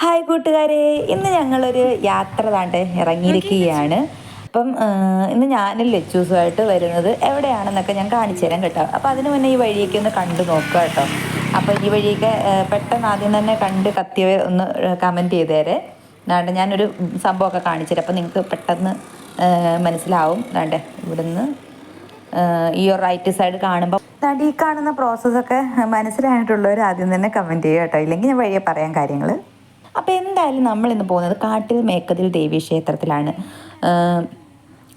Hi കൂട്ടുകാരെ ഇന്ന് ഞങ്ങളൊരു യാത്ര താണ്ട് ഇറങ്ങിയിരിക്കുകയാണ്. അപ്പം ഇന്ന് ഞാനും ലച്ചൂസുമായിട്ട് വരുന്നത് എവിടെയാണെന്നൊക്കെ ഞാൻ കാണിച്ചു തരാം കേട്ടോ. അപ്പോൾ അതിന് മുന്നേ ഈ വഴിയൊക്കെ ഒന്ന് കണ്ടു നോക്കുക കേട്ടോ. അപ്പോൾ ഈ വഴിയൊക്കെ പെട്ടെന്ന് ആദ്യം തന്നെ കണ്ട് കത്തിയവ ഒന്ന് കമന്റ് ചെയ്തേരെ. അതാണ്ട് ഞാനൊരു സംഭവമൊക്കെ കാണിച്ചു തരാം. അപ്പോൾ നിങ്ങൾക്ക് പെട്ടെന്ന് മനസ്സിലാവും അതാണ്ട് ഇവിടുന്ന് ഈ ഒരു റൈറ്റ് സൈഡ് കാണുമ്പോൾ ഈ കാണുന്ന പ്രോസസ്സൊക്കെ മനസ്സിലായിട്ടുള്ളവർ ആദ്യം തന്നെ കമന്റ് ചെയ്യുക കേട്ടോ. ഇല്ലെങ്കിൽ ഞാൻ വഴിയെ പറയാൻ കാര്യങ്ങൾ അപ്പോൾ എന്തായാലും നമ്മൾ ഇന്ന് പോകുന്നത് കാട്ടിൽ മേക്കതിൽ ദേവി ക്ഷേത്രത്തിലാണ്.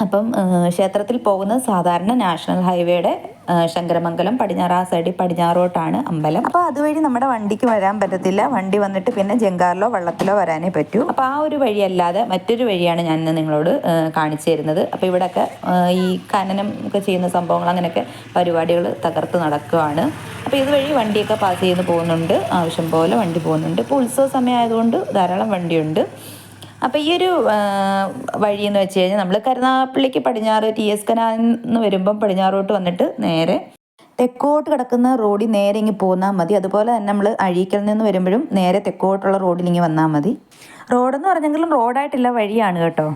അപ്പം ക്ഷേത്രത്തിൽ പോകുന്നത് സാധാരണ നാഷണൽ ഹൈവേയുടെ ശങ്കരമംഗലം പടിഞ്ഞാറ് ആ സൈഡിൽ പടിഞ്ഞാറോട്ടാണ് അമ്പലം. അപ്പോൾ അതുവഴി നമ്മുടെ വണ്ടിക്ക് വരാൻ പറ്റത്തില്ല. വണ്ടി വന്നിട്ട് പിന്നെ ജങ്കാറിലോ വള്ളത്തിലോ വരാനേ പറ്റൂ. അപ്പോൾ ആ ഒരു വഴിയല്ലാതെ മറ്റൊരു വഴിയാണ് ഞാൻ നിങ്ങളോട് കാണിച്ചു തരുന്നത്. അപ്പോൾ ഇവിടെയൊക്കെ ഈ ഖനനം ഒക്കെ ചെയ്യുന്ന സംഭവങ്ങൾ അങ്ങനെയൊക്കെ പരിപാടികൾ തകർത്ത് നടക്കുകയാണ് അപ്പോൾ ഇതുവഴി വണ്ടിയൊക്കെ പാസ് ചെയ്ത് പോകുന്നുണ്ട്. ആവശ്യം പോലെ വണ്ടി പോകുന്നുണ്ട്. ഇപ്പോൾ ഉത്സവ സമയമായതുകൊണ്ട് ധാരാളം വണ്ടിയുണ്ട്. അപ്പോൾ ഈ ഒരു വഴി എന്ന് വെച്ച് കഴിഞ്ഞാൽ നമ്മൾ കരുനാഗപ്പള്ളിക്ക് പടിഞ്ഞാറ് ടി എസ് കനാന്ന് വരുമ്പം പടിഞ്ഞാറോട്ട് വന്നിട്ട് നേരെ തെക്കോട്ട് കിടക്കുന്ന റോഡിൽ നേരെ ഇങ്ങ് പോന്നാൽ മതി. അതുപോലെ തന്നെ നമ്മൾ അഴീക്കൽ നിന്ന് വരുമ്പോഴും നേരെ തെക്കോട്ടുള്ള റോഡിൽ ഇങ്ങ് വന്നാൽ മതി. റോഡെന്ന് പറഞ്ഞെങ്കിലും റോഡായിട്ടില്ല വഴിയാണ് കേട്ടോ.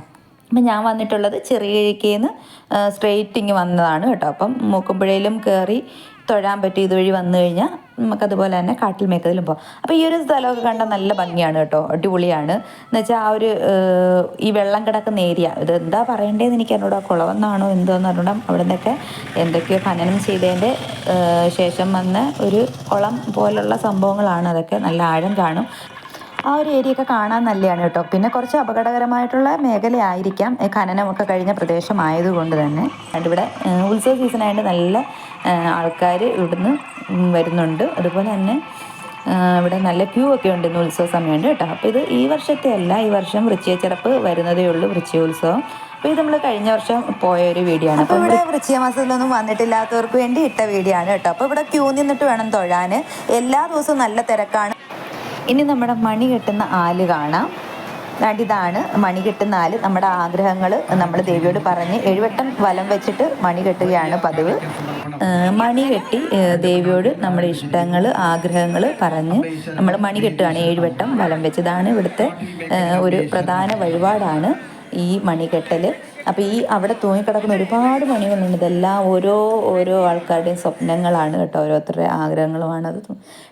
അപ്പം ഞാൻ വന്നിട്ടുള്ളത് ചെറിയ കിഴക്കേന്ന് സ്ട്രെയിറ്റ് ഇങ്ങ് വന്നതാണ് കേട്ടോ. അപ്പം മൂക്കുമ്പുഴയിലും കയറി തൊഴാൻ പറ്റും ഇതുവഴി വന്നു കഴിഞ്ഞാൽ നമുക്കതുപോലെ തന്നെ കാട്ടിൽ മേക്കതിലും പോകാം അപ്പോൾ ഈ ഒരു സ്ഥലമൊക്കെ കണ്ടാൽ നല്ല ഭംഗിയാണ് കേട്ടോ അടിപൊളിയാണ്. എന്ന് വെച്ചാൽ ആ ഒരു ഈ വെള്ളം കിടക്കുന്ന ഏരിയ ഇത് എന്താ പറയേണ്ടതെന്ന് എനിക്ക് എന്നോട് കുളവെന്നാണോ എന്തോന്ന് പറഞ്ഞാൽ അവിടെ നിന്നൊക്കെ എന്തൊക്കെയോ ഖനനം ചെയ്തതിന്റെ ശേഷം വന്ന ഒരു കുളം പോലുള്ള സംഭവങ്ങളാണ് അതൊക്കെ നല്ല ആഴം കാണും. ആ ഒരു ഏരിയ ഒക്കെ കാണാൻ നല്ലതാണ് കേട്ടോ. പിന്നെ കുറച്ച് അപകടകരമായിട്ടുള്ള മേഖലയായിരിക്കാം. ഖനനമൊക്കെ കഴിഞ്ഞ പ്രദേശമായതുകൊണ്ട് തന്നെ. അതുകൊണ്ട് ഇവിടെ ഉത്സവ സീസണായിട്ട് നല്ല ആൾക്കാർ ഇവിടുന്ന് വരുന്നുണ്ട്. അതുപോലെ തന്നെ ഇവിടെ നല്ല ക്യൂ ഒക്കെ ഉണ്ട് ഇന്ന് ഉത്സവ സമയമുണ്ട് കേട്ടോ. അപ്പോൾ ഇത് ഈ വർഷത്തെ അല്ല ഈ വർഷം വൃശ്ചികച്ചിറപ്പ് വരുന്നതേ ഉള്ളൂ വൃശ്ചികോത്സവം. അപ്പോൾ ഇത് നമ്മൾ കഴിഞ്ഞ വർഷം പോയ ഒരു വീഡിയോ ആണ്. അപ്പോൾ ഇവിടെ വൃശ്ചിക മാസത്തിലൊന്നും വന്നിട്ടില്ലാത്തവർക്ക് വേണ്ടി ഇട്ട വീഡിയോ ആണ് കേട്ടോ. അപ്പോൾ ഇവിടെ ക്യൂ നിന്നിട്ട് വേണം തൊഴാൻ എല്ലാ ദിവസവും നല്ല തിരക്കാണ്. ഇനി നമ്മുടെ മണി കെട്ടുന്ന ആൽ കാണാം. ഇതാണ് മണി കെട്ടുന്ന ആൽ. നമ്മുടെ ആഗ്രഹങ്ങൾ നമ്മൾ ദേവിയോട് പറഞ്ഞ് എഴുവട്ടം വലം വെച്ചിട്ട് മണി കെട്ടുകയാണ് പതിവ്. മണി കെട്ടി ദേവിയോട് നമ്മുടെ ഇഷ്ടങ്ങൾ ആഗ്രഹങ്ങൾ പറഞ്ഞ് നമ്മൾ മണി കെട്ടുകയാണ്. ഏഴുവട്ടം വലം വെച്ചതാണ് ഇവിടുത്തെ ഒരു പ്രധാന വഴിപാടാണ് ഈ മണികെട്ടൽ അപ്പോൾ ഈ അവിടെ തൂങ്ങിക്കിടക്കുന്ന ഒരുപാട് മണികളുണ്ട് ഇതെല്ലാം ഓരോ ഓരോ ആൾക്കാരുടെയും സ്വപ്നങ്ങളാണ് കേട്ടോ. ഓരോരുത്തരുടെ ആഗ്രഹങ്ങളുമാണ് അത്.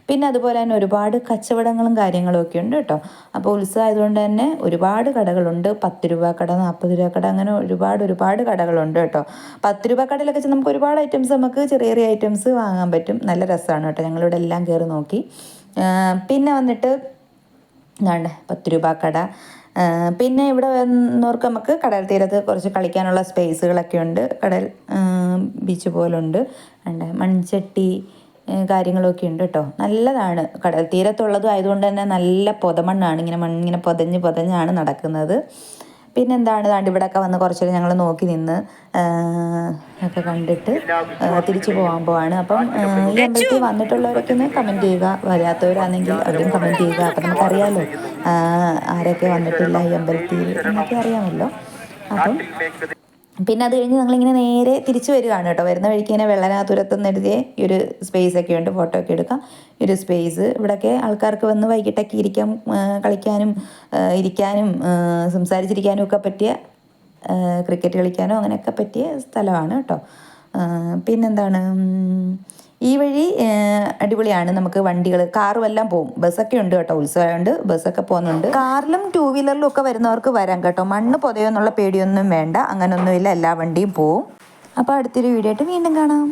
പിന്നെ അതുപോലെ തന്നെ ഒരുപാട് കച്ചവടങ്ങളും കാര്യങ്ങളും ഒക്കെ ഉണ്ട് കേട്ടോ. അപ്പോൾ ഉത്സവം ആയതുകൊണ്ട് തന്നെ ഒരുപാട് കടകളുണ്ട്. പത്ത് രൂപ കട നാൽപ്പത് രൂപ കട അങ്ങനെ ഒരുപാട് ഒരുപാട് കടകളുണ്ട് കേട്ടോ. പത്ത് രൂപ കടയിലൊക്കെ നമുക്ക് ഒരുപാട് ഐറ്റംസ് നമുക്ക് ചെറിയ ചെറിയ ഐറ്റംസ് വാങ്ങാൻ പറ്റും. നല്ല രസമാണ് കേട്ടോ. ഞങ്ങളിവിടെ എല്ലാം കയറി നോക്കി. പിന്നെ വന്നിട്ട് എന്താണ് പത്ത് രൂപ കട പിന്നെ ഇവിടെ വന്നവർക്ക് നമുക്ക് കടൽ തീരത്ത് കുറച്ച് കളിക്കാനുള്ള സ്പേസുകളൊക്കെ ഉണ്ട്. കടൽ ബീച്ച് പോലുണ്ട്. ഉണ്ട് മൺചട്ടി കാര്യങ്ങളൊക്കെ ഉണ്ട് കേട്ടോ നല്ലതാണ്. കടൽ തീരത്തുള്ളതും ആയതുകൊണ്ട് തന്നെ നല്ല പൊതമണ്ണാണ്. ഇങ്ങനെ മണ്ണിങ്ങനെ പൊതഞ്ഞ് പൊതഞ്ഞാണ് നടക്കുന്നത്. പിന്നെന്താണ്? ഇവിടെ ഇവിടെയൊക്കെ വന്ന് കുറച്ചു ഞങ്ങൾ നോക്കി നിന്ന് ഒക്കെ കണ്ടിട്ട് തിരിച്ചു പോകാൻ പോവാണ്. അപ്പം ഈ അമ്പലത്തിൽ വന്നിട്ടുള്ളവരൊക്കെ ഒന്ന് കമന്റ് ചെയ്യുക. വരാത്തവരാണെങ്കിൽ അവരും കമന്റ് ചെയ്യുക. അപ്പം നമുക്കറിയാമല്ലോ ആരൊക്കെ വന്നിട്ടില്ല ഈ അമ്പലത്തിൽ എന്നൊക്കെ അറിയാമല്ലോ. അപ്പം പിന്നെ അത് കഴിഞ്ഞ് ഞങ്ങളിങ്ങനെ നേരെ തിരിച്ചു വരികയാണ് കേട്ടോ. വരുന്ന വഴിക്ക് ഇങ്ങനെ വെള്ളനാതുരത്ത് നിന്ന് എഴുതിയ ഒരു സ്പേസ് ഒക്കെ ഉണ്ട്. ഫോട്ടോ ഒക്കെ എടുക്കാം. ഒരു സ്പേസ് ഇവിടെയൊക്കെ ആൾക്കാർക്ക് വന്ന് വൈകിട്ടൊക്കെ ഇരിക്കാൻ കളിക്കാനും ഇരിക്കാനും സംസാരിച്ചിരിക്കാനും ഒക്കെ പറ്റിയ ക്രിക്കറ്റ് കളിക്കാനോ അങ്ങനെയൊക്കെ പറ്റിയ സ്ഥലമാണ് കേട്ടോ. പിന്നെന്താണ്? ഈ വഴി അടിപൊളിയാണ്. നമുക്ക് വണ്ടികൾ കാറും എല്ലാം പോകും ബസ്സൊക്കെ ഉണ്ട് കേട്ടോ ഉത്സവമായതുകൊണ്ട് ബസ്സൊക്കെ പോകുന്നുണ്ട്. കാറിലും ടൂ വീലറിലും ഒക്കെ വരുന്നവർക്ക് വരാം കേട്ടോ. മണ്ണ് പൊതയോ എന്നുള്ള പേടിയൊന്നും വേണ്ട. അങ്ങനൊന്നുമില്ല. എല്ലാ വണ്ടിയും പോവും. അപ്പോൾ അടുത്തൊരു വീഡിയോ ആയിട്ട് വീണ്ടും കാണാം.